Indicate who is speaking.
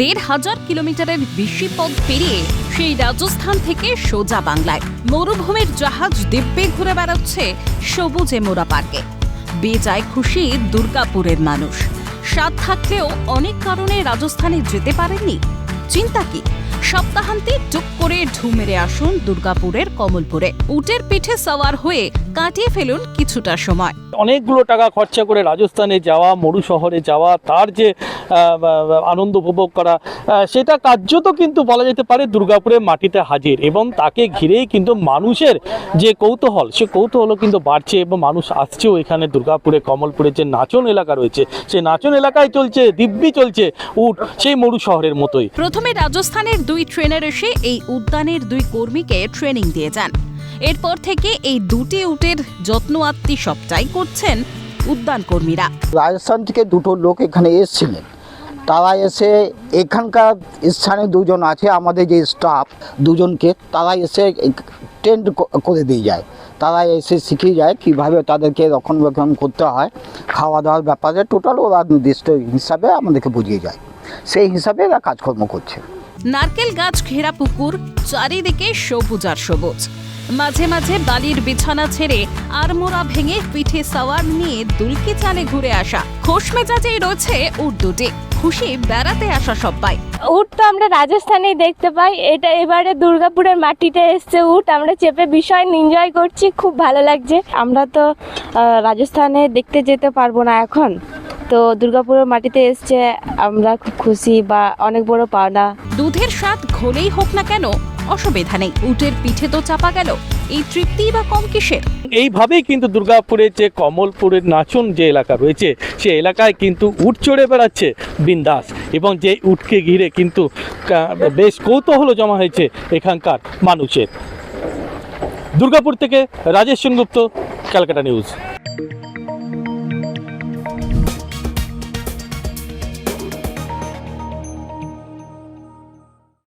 Speaker 1: দেড় হাজার কিলোমিটারের বেশি পথ পেরিয়ে সেই রাজস্থান থেকে সোজা বাংলায়। মরুভূমির জাহাজ দিব্যে ঘুরে বেড়াচ্ছে সবুজে মোরা পার্কে। বেজায় খুশি দুর্গাপুরের মানুষ। স্বাদ থাকলেও অনেক কারণে রাজস্থানে যেতে পারেননি। চিন্তা কি? সপ্তাহান্তে টুক করে ঢু মেরে আসুন দুর্গাপুরের কমলপুরে। উটের পিঠে সওয়ার হয়ে কাটিয়ে ফেলুন কিছুটা সময়।
Speaker 2: অনেকগুলো টাকা খরচা করে রাজস্থানে যাওয়া মরু শহরে যাওয়া তার যে আনন্দ উপভোগ করা সেটা কার্যত কিন্তু বলা যেতে পারে দুর্গাপুরের মাটিতে হাজির এবং তাকে ঘিরেই কিন্তু মানুষের যে কৌতূহল সে কৌতূহলও কিন্তু বাড়ছে এবং মানুষ আসছেও এখানে দুর্গাপুরে কমলপুরে যে নাচন এলাকা রয়েছে সেই নাচন এলাকায় চলছে দিব্যি চলছে উট সেই মরু শহরের মতোই।
Speaker 1: প্রথমে রাজস্থানের দুই ট্রেনার এসে এই উদ্যানের দুই কর্মীকে ট্রেনিং দিয়ে যান। এরপর থেকে এই দুটি উটের যত্ন আত্মি সবটাই করছেন উদ্যান কর্মীরা।
Speaker 3: রাজস্থান থেকে দুটো লোক এখানে এসেছিলেন। তারা এসে এখানকার স্থানে দুজন আছে, আমাদের যে স্টাফ দুজনকে তারা এসে টেন্ট করে দিয়ে যায়। তারা এসে শিখিয়ে যায় কীভাবে তাদেরকে রক্ষণাবেক্ষণ করতে হয়। খাওয়া দাওয়ার ব্যাপারে টোটাল ওরা নির্দিষ্ট হিসাবে আমাদেরকে বুঝিয়ে যায়। সেই হিসাবে এরা কাজকর্ম করছে।
Speaker 1: নারকেল গাছ, ঘেরা পুকুর, চারিদিকে সবুজ আর সবুজ। মাঝে মাঝে বালির বিছানা ছেড়ে আড়মোড়া ভেঙে পিঠে সাওয়ার নিয়ে দুলকি চালে ঘুরে আসা খোশ মেজাজেই রয়েছে উট দুটি। খুশি বেড়াতে আসা সবাই
Speaker 4: উট তো আমরা রাজস্থানেই দেখতে পাই। এটা এবারে দুর্গাপুরের মাটিতে এসছে উট। আমরা চেপে বিষয় এনজয় করছি। খুব ভালো লাগছে। আমরা তো রাজস্থানে দেখতে যেতে পারব না এখন। তো দুর্গাপুরের মাটিতে এসছে আমরা খুব খুশি বা অনেক বড় পাওনা।
Speaker 1: দুধের স্বাদ ঘোলেই হোক না কেন অসুবিধা নেই। উটের পিঠে তো চাপা গেল এই তৃপ্তি বা কম কিসের?
Speaker 2: এইভাবেই কিন্তু দুর্গাপুরের যে কমলপুরের নাচন যে এলাকা রয়েছে সে এলাকায় কিন্তু উট চড়ে বেড়াচ্ছে বিন্দাস। এবং যে উটকে ঘিরে কিন্তু বেশ কৌতূহল জমা হয়েছে এখানকার মানুষের। দুর্গাপুর থেকে রাজেশ সেনগুপ্ত ক্যালকাটা নিউজ।